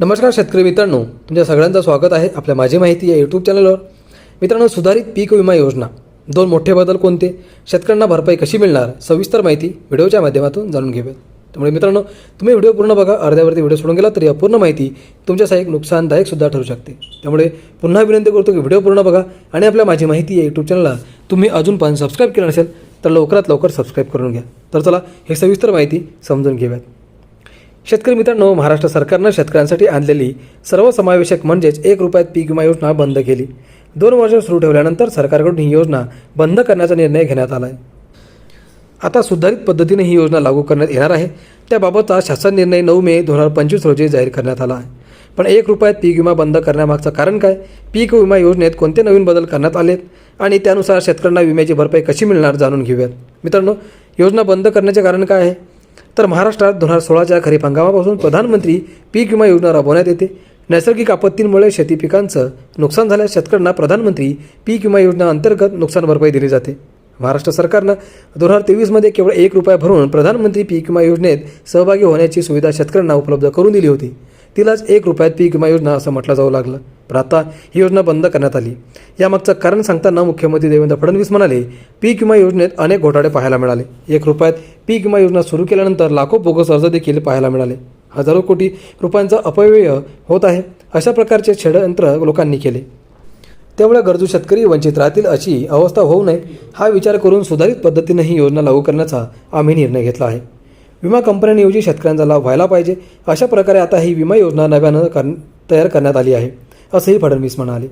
नमस्कार शेतकरी मित्रांनो तुमच्या सगळ्यांचं स्वागत आहे आपल्या माझी माहिती या यूट्यूब चॅनलवर मित्रांनो सुधारित पीक विमा योजना दोन मोठे बदल कोणते? शेतकऱ्यांना भरपाई कशी मिळणार? सविस्तर माहिती व्हिडिओच्या माध्यमातून जाणून घेऊयात. त्यामुळे मित्रांनो तुम्ही व्हिडिओ पूर्ण बघा अर्ध्यावरती व्हिडिओ सोडून गेला तर या पूर्ण माहिती तुमच्यासाठी एक नुकसानदायक सुद्धा ठरू शकते. त्यामुळे पुन्हा विनंती करतो की व्हिडिओ पूर्ण बघा आणि आपल्या माझी माहिती या यूट्यूब चॅनलला तुम्ही अजून पण सबस्क्राईब केलं नसेल तर लवकरात लवकर सबस्क्राईब करून घ्या. तर चला हे सविस्तर माहिती समजून घेऊयात. शेतकरी मित्रांनो महाराष्ट्र सरकारनं शेतकऱ्यांसाठी आणलेली सर्वसमावेशक म्हणजेच एक रुपयात पीक विमा योजना बंद केली. दोन वर्ष सुरू ठेवल्यानंतर सरकारकडून ही योजना बंद करण्याचा निर्णय घेण्यात आला आहे आता सुधारित पद्धतीने ही योजना लागू करण्यात येणार आहे. त्याबाबतचा शासन निर्णय नऊ मे दोन हजार पंचवीस रोजी जाहीर करण्यात आला आहे. पण एक रुपयात पीक विमा बंद करण्यामागचं कारण काय? पीक विमा योजनेत कोणते नवीन बदल करण्यात आलेत? आणि त्यानुसार शेतकऱ्यांना विम्याची भरपाई कशी मिळणार जाणून घेऊयात. मित्रांनो योजना बंद करण्याचे कारण काय आहे? तर महाराष्ट्रात दोन हजार सोळाच्या खरीप हंगामापासून प्रधानमंत्री पीक विमा योजना राबवण्यात येते. नैसर्गिक आपत्तींमुळे शेती पिकांचं नुकसान झाल्यास शेतकऱ्यांना प्रधानमंत्री पीक विमा योजना अंतर्गत नुकसान भरपाई दिली जाते. महाराष्ट्र सरकारनं दोन हजार तेवीसमध्ये केवळ एक रुपया भरून प्रधानमंत्री पीक विमा योजनेत सहभागी होण्याची सुविधा शेतकऱ्यांना उपलब्ध करून दिली होती. तिलाच एक रुपयात पीक विमा योजना असं म्हटलं जाऊ लागलं. पण आता ही योजना बंद करण्यात आली. यामागचं कारण सांगताना मुख्यमंत्री देवेंद्र फडणवीस म्हणाले पीक विमा योजनेत अनेक घोटाळे पाहायला मिळाले. एक रुपयात पीक विमा योजना सुरू केल्यानंतर लाखो बोगस अर्ज देखील पाहायला मिळाले. हजारो कोटी रुपयांचा अपव्यय होत आहे. अशा प्रकारचे षडयंत्र लोकांनी केले. त्यामुळे गरजू शेतकरी वंचित राहतील अशी अवस्था होऊ नये हा विचार करून सुधारित पद्धतीने ही योजना लागू करण्याचा आम्ही निर्णय घेतला आहे. विमा कंपन्यांऐवजी शेतकऱ्यांचा लाभ व्हायला पाहिजे. अशा प्रकारे आता ही विमा योजना नव्यानं कर तयार करण्यात आली आहे असंही फडणवीस म्हणाले.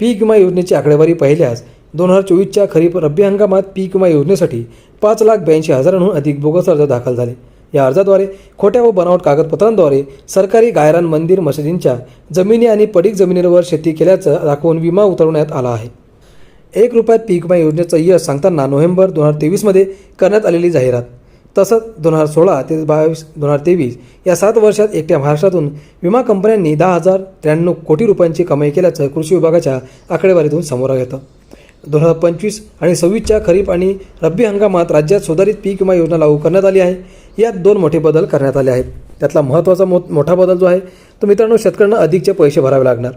पीक विमा योजनेची आकडेवारी पाहिल्यास दोन हजार चोवीसच्या खरीप रब्बी हंगामात पीक विमा योजनेसाठी पाच लाख ब्याऐंशी हजारांहून अधिक बोगस अर्ज दाखल झाले. या अर्जाद्वारे खोट्या व बनावट कागदपत्रांद्वारे सरकारी गायरान मंदिर मशिदींच्या जमिनी आणि पडीक जमिनीवर शेती केल्याचं दाखवून विमा उतरवण्यात आला आहे. एक रुपयात पीक विमा योजनेचं यश सांगताना नोव्हेंबर दोन हजार तेवीसमध्ये करण्यात आलेली जाहिरात. तसंच दोन हजार सोळा ते बावीस दोन हजार तेवीस या सात वर्षात एकट्या महाराष्ट्रातून विमा कंपन्यांनी दहा हजार त्र्याण्णव कोटी रुपयांची कमाई केल्याचं कृषी विभागाच्या आकडेवारीतून समोर येतं दोन हजार पंचवीस आणि सव्वीसच्या खरीप आणि रब्बी हंगामात राज्यात सुधारित पीक विमा योजना लागू करण्यात आली आहे. यात दोन मोठे बदल करण्यात आले आहेत. त्यातला महत्त्वाचा मो मोठा बदल जो आहे तो मित्रांनो शेतकऱ्यांना अधिकचे पैसे भरावे लागणार.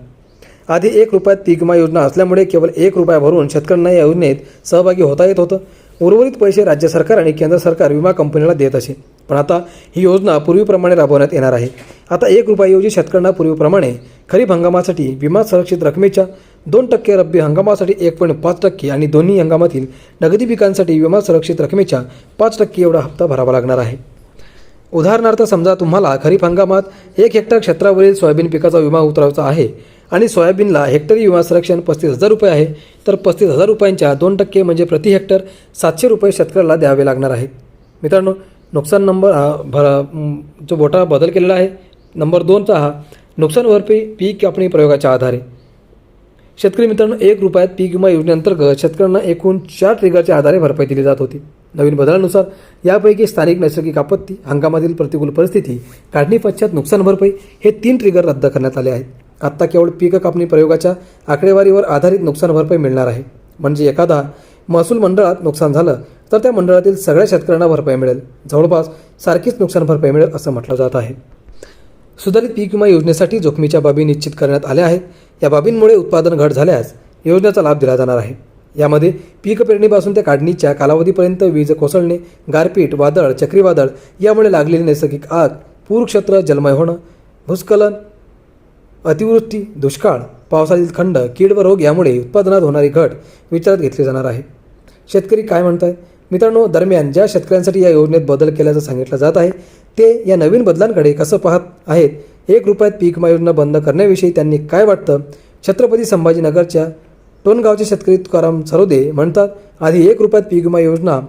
आधी एक रुपयात पीक विमा योजना असल्यामुळे केवळ एक रुपया भरून शेतकऱ्यांना या योजनेत सहभागी होता येत होतं. उर्वरित पैसे राज्य सरकार आणि केंद्र सरकार विमा कंपनीला देत असे. पण आता ही योजना पूर्वीप्रमाणे राबवण्यात येणार आहे. आता एक रुपयाऐवजी शेतकऱ्यांना पूर्वीप्रमाणे खरीप हंगामासाठी विमा संरक्षित रकमेच्या दोन टक्के रब्बी हंगामासाठी एक पॉईंट पाच टक्के आणि दोन्ही हंगामातील नगदी पिकांसाठी विमा संरक्षित रकमेच्या पाच टक्के एवढा हप्ता भरावा लागणार आहे. उदाहरणार्थ समजा तुम्हाला खरीप हंगामात एक हेक्टर क्षेत्रावरील सोयाबीन पिकाचा विमा उतरवायचा आहे. आणि सोयाबीनला हेक्टरी विमा संरक्षण पस्तीस हजार रुपये आहे. तर पस्तीस हजार रुपयांच्या दोन टक्के म्हणजे प्रति हेक्टर सातशे रुपये शेतकऱ्याला द्यावे लागणार आहेत मित्रांनो नुकसान नंबर हा भर जो मोठा बदल केलेला आहे नंबर दोनचा हा नुकसान भरपाई पीक कापणी प्रयोगाच्या आधारे. शेतकरी मित्रांनो एक रुपयात पीक विमा योजनेअंतर्गत शेतकऱ्यांना एकूण चार ट्रिगरच्या आधारे भरपाई दिली जात होती. नवीन बदलानुसार यापैकी स्थानिक नैसर्गिक आपत्ती हंगामातील प्रतिकूल परिस्थिती काढणी पश्चात नुकसान भरपाई हे तीन ट्रिगर रद्द करण्यात आले आहेत. आत्ता केवळ पीक कापणी प्रयोगाच्या आकडेवारीवर आधारित नुकसान भरपाई मिळणार आहे. म्हणजे एखादा महसूल मंडळात नुकसान झालं तर त्या मंडळातील सगळ्या शेतकऱ्यांना भरपाई मिळेल. जवळपास सारखीच नुकसान भरपाई मिळेल असं म्हटलं जात आहे. सुधारित पीक विमा योजनेसाठी जोखमीच्या बाबी निश्चित करण्यात आल्या आहेत. या बाबींमुळे उत्पादन घट झाल्यास योजनेचा लाभ दिला जाणार आहे. यामध्ये पीक पेरणीपासून ते काढणीच्या कालावधीपर्यंत वीज कोसळणे गारपीट वादळ चक्रीवादळ यामुळे लागलेली नैसर्गिक आग पूरक्षेत्र जलमय होणं भूस्खलन अतिवृष्टी दुष्काळ पावसातील खंड कीड व रोग यामुळे उत्पादनात होणारी घट विचारात घेतली जाणार आहे. शेतकरी काय म्हणत आहे मित्रांनो दरम्यान ज्या शेतकऱ्यांसाठी या योजनेत बदल केल्याचं सांगितलं जात आहे ते या नवीन बदलांकडे कसं पाहत आहेत एक रुपयात पीक विमा योजना बंद करण्याविषयी त्यांनी काय वाटतं? छत्रपती संभाजीनगरच्या टोनगावचे शेतकरी तुकाराम सरोदे म्हणतात आधी एक रुपयात पीक विमा योजना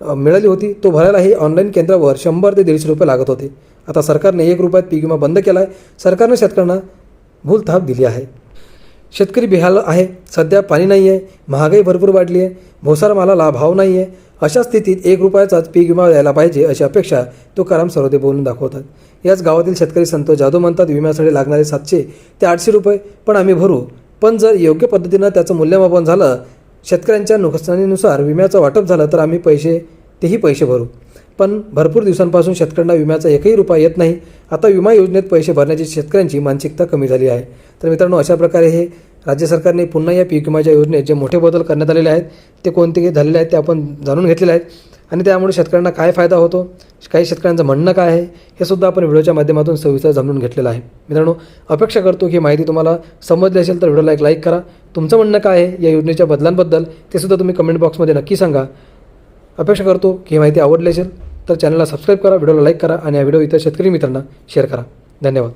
मिळाली होती तो भरायलाही ऑनलाईन केंद्रावर शंभर ते दीडशे रुपये लागत होते. आता सरकारने एक रुपयात पीक विमा बंद केला आहे सरकारनं शेतकऱ्यांना भूलथाप दिली आहे. शेतकरी बेहाल आहे. सध्या पाणी नाही आहे महागाई भरपूर वाढली आहे भोसार मालाला भाव नाही आहे अशा स्थितीत एक रुपयाचाच पीक विमा द्यायला पाहिजे अशी अपेक्षा तुकाराम सरोदे बोलून दाखवतात. याच गावातील शेतकरी संतोष जाधव म्हणतात विम्यासाठी लागणारे सातशे ते आठशे रुपये पण आम्ही भरू. पण जर योग्य पद्धतीनं त्याचं मूल्यमापन झालं शेतकऱ्यांच्या नुकसानीनुसार विम्याचं वाटप झालं तर आम्ही पैसे तेही पैसे भरू. पण भरपूर दिवसांपासून शेतकऱ्यांना विम्याचा एकही रुपया येत नाही. आता विमा योजनेत पैसे भरण्याची शेतकऱ्यांची मानसिकता कमी झाली आहे. तर मित्रांनो अशा प्रकारे हे राज्य सरकारने पुन्हा या पीक विम्याच्या योजनेत जे मोठे बदल करण्यात आलेले आहेत ते कोणते झालेले आहेत ते आपण जाणून घेतलेले आहेत. आणि त्यामुळे शेतकऱ्यांना काय फायदा होतो? काही शेतकऱ्यांचं म्हणणं काय आहे? हे सुद्धा आपण व्हिडिओच्या माध्यमातून सविस्तर जाणून घेतलेलं आहे. मित्रांनो अपेक्षा करतो की ही माहिती तुम्हाला समजली असेल तर व्हिडिओला एक लाईक करा. तुमचं म्हणणं काय आहे या योजनेच्या बदलांबद्दल ते सुद्धा तुम्ही कमेंट बॉक्समध्ये नक्की सांगा. अपेक्षा करतो की ही माहिती आवडली असेल तर चॅनलला सबस्क्राईब करा व्हिडिओला लाईक करा आणि हा व्हिडिओ इतर शेतकरी मित्रांना शेअर करा. धन्यवाद.